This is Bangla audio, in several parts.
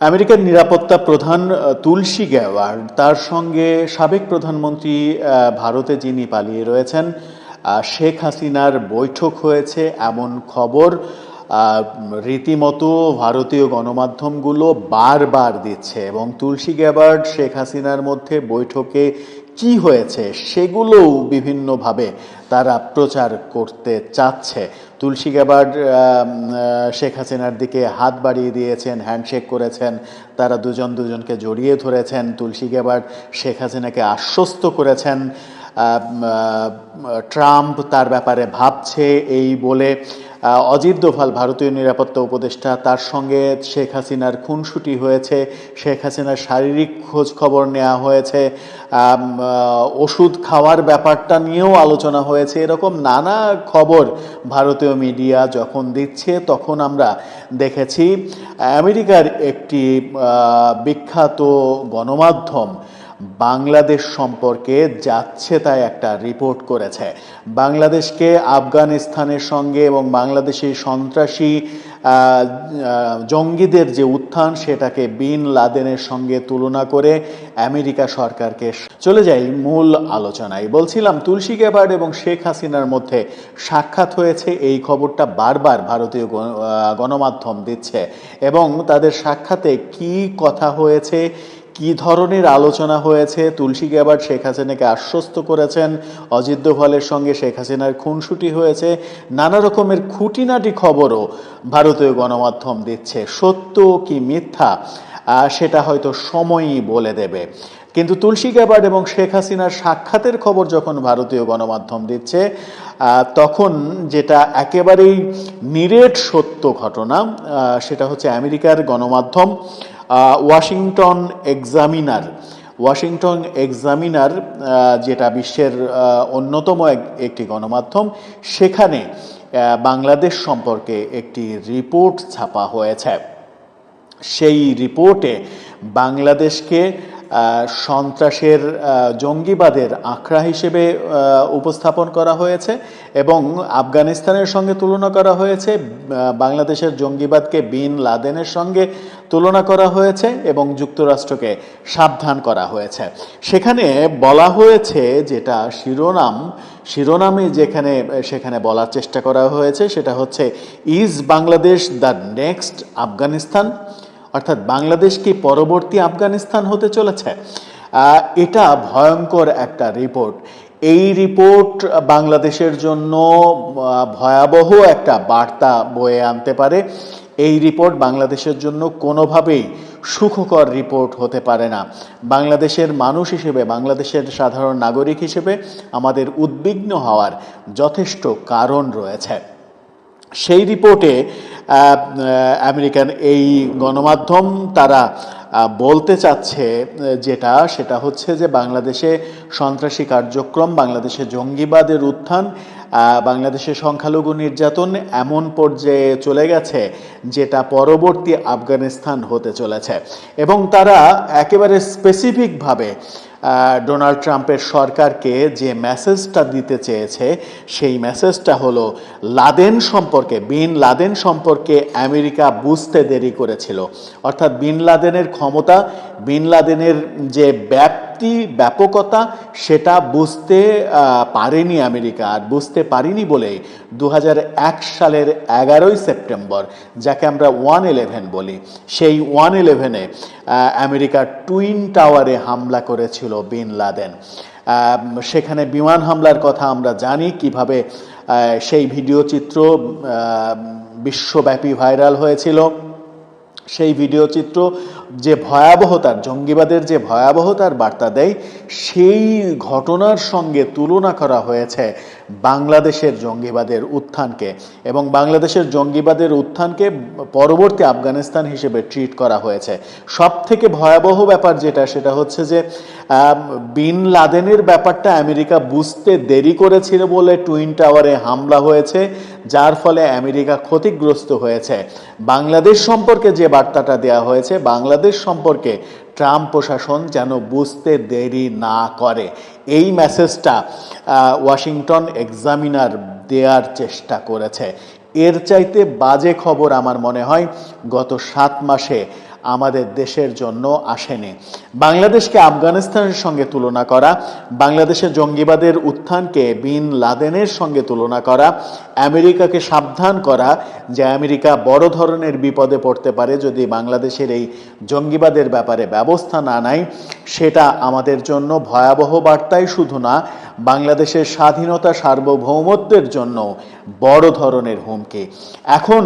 আমেরিকার নিরাপত্তা প্রধান তুলসী গ্যাওয়ার্ড তার সঙ্গে সাবেক প্রধানমন্ত্রী ভারতে যিনি পালিয়ে রয়েছেন শেখ হাসিনার বৈঠক হয়েছে এমন খবর রীতিমতো ভারতীয় গণমাধ্যমগুলো বারবার দিচ্ছে এবং তুলসী গ্যাবার্ড শেখ হাসিনার মধ্যে বৈঠকে কি হয়েছে সেগুলোও বিভিন্নভাবে তারা প্রচার করতে চাচ্ছে। তুলসী আহ, শেখ হাসিনার দিকে হাত বাড়িয়ে দিয়েছেন হ্যান্ডশেক করেছেন তারা দুজন দুজনকে জড়িয়ে ধরেছেন তুলসী গাবার শেখ হাসিনাকে আশ্বস্ত করেছেন। ট্রাম্প তার ব্যাপারে ভাবছে এই বলে। অজিত দোভাল, ভারতীয় নিরাপত্তা উপদেষ্টা, তার সঙ্গে শেখ হাসিনার খুনসুটি হয়েছে। শেখ হাসিনার শারীরিক খোঁজ খবর নেওয়া হয়েছে। ওষুধ খাওয়ার ব্যাপারটা নিয়েও আলোচনা হয়েছে। এরকম নানা খবর ভারতীয় মিডিয়া যখন দিচ্ছে, তখন আমরা দেখেছি, আমেরিকার একটি বিখ্যাত গণমাধ্যম বাংলাদেশ সম্পর্কে যাচ্ছে তাই একটা রিপোর্ট করেছে। বাংলাদেশকে আফগানিস্তানের সঙ্গে এবং বাংলাদেশি সন্ত্রাসী জঙ্গিদের যে উত্থান সেটাকে বিন লাদেনের সঙ্গে তুলনা করে আমেরিকা সরকারকে চলে যাই মূল আলোচনায়। বলছিলাম, তুলসী গ্যাবার্ড এবং শেখ হাসিনার মধ্যে সাক্ষাৎ হয়েছে, এই খবরটা বারবার ভারতীয় গণ- গণমাধ্যম দিচ্ছে এবং তাদের সাক্ষাতে কি কথা হয়েছে কি ধরনের আলোচনা হয়েছে? তুলসী গ্যাবার্ড শেখ হাসিনাকে আশ্বস্ত করেছেন। অজিত দোভালের সঙ্গে শেখ হাসিনার খুনসুটি হয়েছে। নানা রকমের খুঁটিনাটি খবরও ভারতীয় গণমাধ্যম দিচ্ছে। সত্য কি মিথ্যা? সেটা হয়তো সময়ই বলে দেবে। কিন্তু তুলসী গ্যাবার্ড এবং শেখ হাসিনার সাক্ষাতের খবর যখন ভারতীয় গণমাধ্যম দিচ্ছে তখন যেটা একেবারেই নিরেট সত্য ঘটনা সেটা হচ্ছে আমেরিকার গণমাধ্যম। ওয়াশিংটন এক্সামিনার ওয়াশিংটন এক্সামিনার যেটা বিশ্বের অন্যতম এক- একটি গণমাধ্যম, সেখানে বাংলাদেশ সম্পর্কে একটি রিপোর্ট ছাপা হয়েছে। সেই রিপোর্টে বাংলাদেশকে সন্ত্রাসের জঙ্গিবাদের আখড়া হিসেবে উপস্থাপন করা হয়েছে এবং আফগানিস্তানের সঙ্গে তুলনা করা হয়েছে বাংলাদেশের জঙ্গিবাদকে বিন লাদেনের সঙ্গে তুলনা করা হয়েছে এবং যুক্তরাষ্ট্রকে সাবধান করা হয়েছে। সেখানে বলা হয়েছে যেটা শিরোনাম, শিরোনামে যেখানে, সেখানে বলার চেষ্টা করা হয়েছে সেটা হচ্ছে, is Bangladesh the next Afghanistan? অর্থাৎ বাংলাদেশ কি পরবর্তী আফগানিস্তান হতে চলেছে? এটা ভয়ঙ্কর একটা রিপোর্ট। এই রিপোর্ট বাংলাদেশের জন্য ভয়াবহ একটা বার্তা বয়ে আনতে পারে। এই রিপোর্ট বাংলাদেশের জন্য কোনোভাবেই সুখকর রিপোর্ট হতে পারে না। বাংলাদেশের মানুষ হিসেবে, বাংলাদেশের সাধারণ নাগরিক হিসেবে আমাদের উদ্বিগ্ন হওয়ার যথেষ্ট কারণ রয়েছে। সেই রিপোর্টে আমেরিকান এই গণমাধ্যম তারা বলতে চাচ্ছে, যেটা, সেটা হচ্ছে যে বাংলাদেশে সন্ত্রাসী কার্যক্রম, বাংলাদেশে জঙ্গিবাদের উত্থান বাংলাদেশে সংখ্যালঘু নির্যাতন এমন পর্যায়ে চলে গেছে যেটা পরবর্তী আফগানিস্তান হতে চলেছে। এবং তারা একেবারে স্পেসিফিকভাবে ডোনাল্ড ট্রাম্পের সরকারকে যে মেসেজটা দিতে চেয়েছে, সেই মেসেজটা হলো, লাদেন সম্পর্কে, বিন লাদেন সম্পর্কে আমেরিকা বুঝতে দেরি করেছিল। অর্থাৎ বিন লাদেনের ক্ষমতা, বিন লাদেনের যে ব্যাপ্তি ব্যাপকতা সেটা বুঝতে পারেনি আমেরিকা আর বুঝতে পারিনি বলেই দু হাজার এক সালের এগারোই সেপ্টেম্বর, যাকে আমরা ওয়ান ইলেভেন বলি, সেই ওয়ান ইলেভেনে আমেরিকা টুইন টাওয়ারে হামলা করেছিল বিন লাদেন। সেখানে বিমান হামলার কথা আমরা জানি কীভাবে সেই ভিডিও চিত্র বিশ্বব্যাপী ভাইরাল হয়েছিল। সেই ভিডিও চিত্র যে ভয়াবহতার, জঙ্গিবাদের যে ভয়াবহতার বার্তা দেয়, সেই ঘটনার সঙ্গে তুলনা করা হয়েছে বাংলাদেশের জঙ্গিবাদের উত্থানকে এবং বাংলাদেশের জঙ্গিবাদের উত্থানকে পরবর্তী আফগানিস্তান হিসেবে ট্রিট করা হয়েছে। সব থেকে ভয়াবহ ব্যাপার যেটা, সেটা হচ্ছে যে বিন লাদেনের ব্যাপারটা আমেরিকা বুঝতে দেরি করেছিল বলে টুইন টাওয়ারে হামলা হয়েছে, যার ফলে আমেরিকা ক্ষতিগ্রস্ত হয়েছে। বাংলাদেশ সম্পর্কে যে বার্তাটা দেওয়া হয়েছে, বাংলাদেশ সম্পর্কে ট্রাম্প প্রশাসন যেন বুঝতে দেরি না করে। এই মেসেজটা ওয়াশিংটন এক্সামিনার দেওয়ার চেষ্টা করেছে। এর চাইতে বাজে খবর আমার মনে হয় গত সাত মাসে আমাদের দেশের জন্য আসেনি। বাংলাদেশকে আফগানিস্তানের সঙ্গে তুলনা করা, বাংলাদেশের জঙ্গিবাদের উত্থানকে বিন লাদেনের সঙ্গে তুলনা করা, আমেরিকাকে সাবধান করা যে আমেরিকা বড় ধরনের বিপদে পড়তে পারে যদি বাংলাদেশের এই জঙ্গিবাদের ব্যাপারে ব্যবস্থা না নেয়, সেটা আমাদের জন্য ভয়াবহ বার্তাই শুধু না, বাংলাদেশের স্বাধীনতা সার্বভৌমত্বের জন্য বড় ধরনের হুমকি। এখন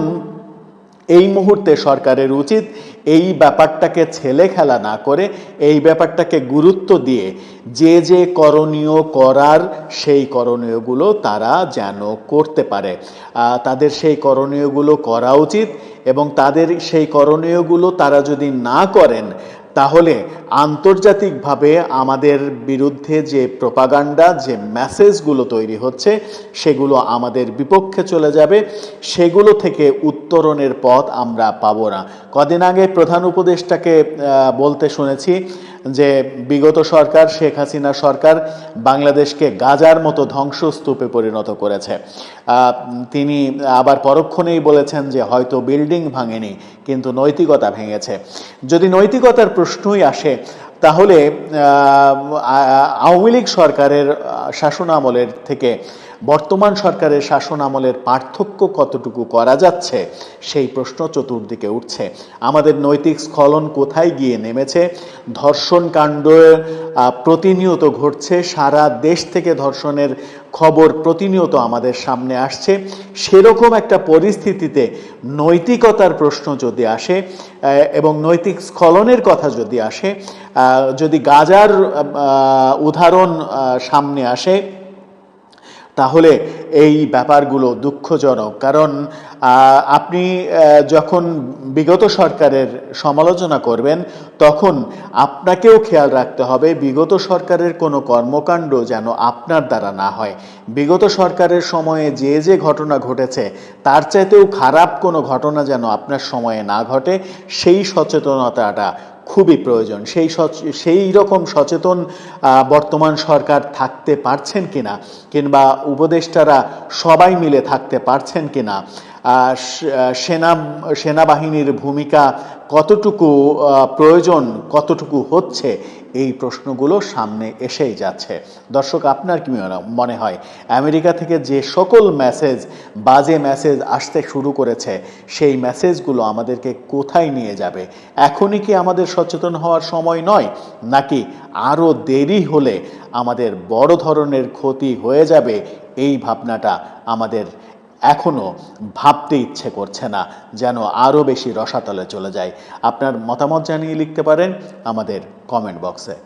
এই মুহূর্তে সরকারের উচিত এই ব্যাপারটাকে ছেলে খেলা না করে, এই ব্যাপারটাকে গুরুত্ব দিয়ে যে যে করণীয় করার সেই করণীয়গুলো তারা যেন করতে পারে। তাদের সেই করণীয়গুলো করা উচিত এবং তাদের সেই করণীয়গুলো তারা যদি না করেন তাহলে আন্তর্জাতিকভাবে আমাদের বিরুদ্ধে যে প্রপাগান্ডা, যে মেসেজগুলো তৈরি হচ্ছে, সেগুলো আমাদের বিপক্ষে চলে যাবে। সেগুলো থেকে উত্তরণের পথ আমরা পাব না। কদিন আগে প্রধান উপদেষ্টাকে বলতে শুনেছি যে বিগত সরকার, শেখ হাসিনা সরকার বাংলাদেশকে গাজার মতো ধ্বংসস্তূপে পরিণত করেছে। তিনি আবার পরক্ষণেই বলেছেন যে হয়তো বিল্ডিং ভাঙেনি, কিন্তু নৈতিকতা ভেঙেছে। যদি নৈতিকতার প্রশ্নই আসে তাহলে আওয়ামী লীগ সরকারের শাসন শাসনামলের থেকে বর্তমান সরকারের শাসন আমলের পার্থক্য কতটুকু করা যাচ্ছে, সেই প্রশ্ন চতুর্দিকে উঠছে। আমাদের নৈতিক স্খলন কোথায় গিয়ে নেমেছে? ধর্ষণ কাণ্ড প্রতিনিয়ত ঘটছে। সারা দেশ থেকে ধর্ষণের খবর প্রতিনিয়ত আমাদের সামনে আসছে। সেরকম একটা পরিস্থিতিতে নৈতিকতার প্রশ্ন যদি আসে এবং নৈতিক স্খলনের কথা যদি আসে যদি গাজার উদাহরণ সামনে আসে তাহলে এই ব্যাপারগুলো দুঃখজনক। কারণ আপনি যখন বিগত সরকারের সমালোচনা করবেন, তখন আপনাকেও খেয়াল রাখতে হবে বিগত সরকারের কোনো কর্মকাণ্ড যেন আপনার দ্বারা না হয়। বিগত সরকারের সময়ে যে যে ঘটনা ঘটেছে, তার চাইতেও খারাপ কোনো ঘটনা যেন আপনার সময়ে না ঘটে, সেই সচেতনতাটা খুবই প্রয়োজন। সেই সেই রকম সচেতন বর্তমান সরকার থাকতে পারছেন কিনা, কিংবা উপদেষ্টারা সবাই মিলে থাকতে পারছেন কিনা সেনা, সেনাবাহিনীর ভূমিকা কতটুকু প্রয়োজন, কতটুকু হচ্ছে এই প্রশ্নগুলো সামনে এসেই যাচ্ছে। দর্শক, আপনার কি মনে- হয়, আমেরিকা থেকে যে সকল মেসেজ বাজে মেসেজ আসতে শুরু করেছে, সেই মেসেজগুলো আমাদেরকে কোথায় নিয়ে যাবে? এখনই কি আমাদের সচেতন হওয়ার সময় নয়? নাকি আরও দেরি হলে আমাদের বড় ধরনের ক্ষতি হয়ে যাবে? এই ভাবনাটা আমাদের এখনও ভাবতে ইচ্ছে করছে না যেন আরও বেশি রসাতলে চলে যায়। আপনার মতামত জানিয়ে লিখতে পারেন আমাদের কমেন্ট বক্সে